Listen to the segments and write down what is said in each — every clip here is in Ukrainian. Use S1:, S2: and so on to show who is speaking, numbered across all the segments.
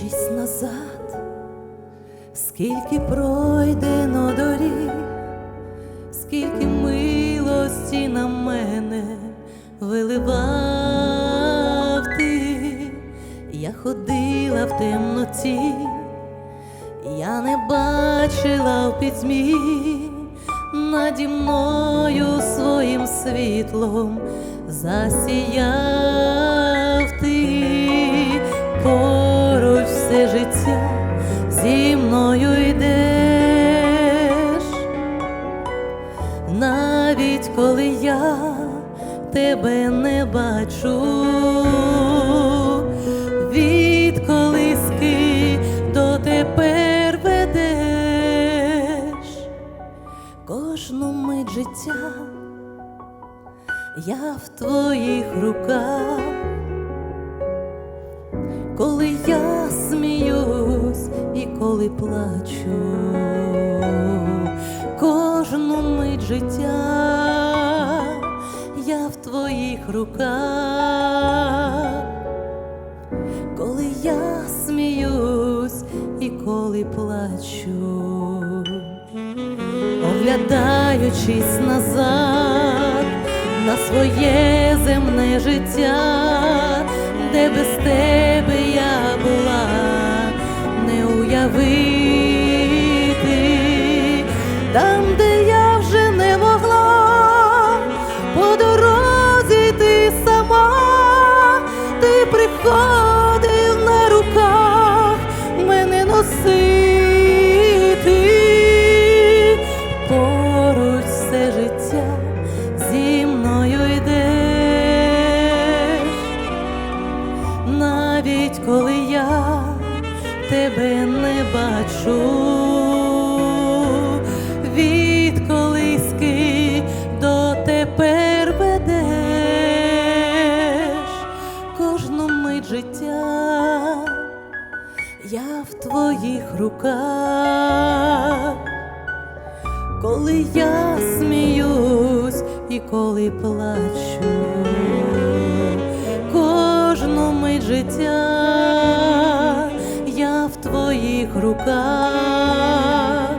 S1: оглядаючись назад, скільки пройдено доріг, скільки милості на мене виливав ти, я ходила в темноті, я не бачила в пітьмі наді мною своїм світлом засіяв навіть коли я тебе не бачу, від колиски до тепер ведеш. Кожну мить життя я в твоїх руках, коли я сміюсь і коли плачу, кожну мить життя твоїх руках, коли я сміюсь і коли плачу оглядаючись назад на своє земне життя, де без тебе я була, не уявити, там, де тебе не бачу, від колиски до тепер ведеш кожну мить життя. Я в твоїх руках, коли я сміюсь і коли плачу, кожну мить життя в твоїх руках,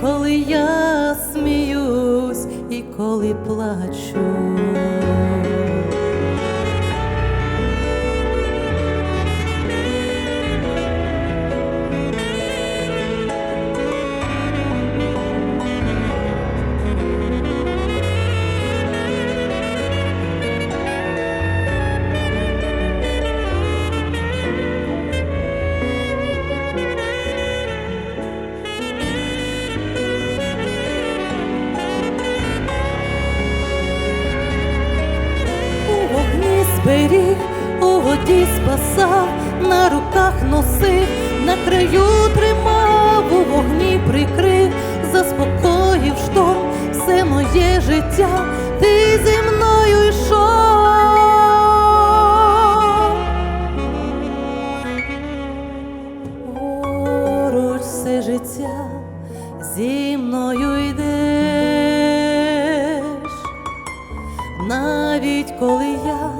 S1: коли я сміюсь і коли плачу. Вогні у воді спасав, на руках носив, на краю тримав, у вогні прикрив, заспокоїв шторм, все моє життя, ти зі мною йшов. Поруч все життя зі мною йдеш навіть коли я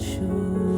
S1: choose.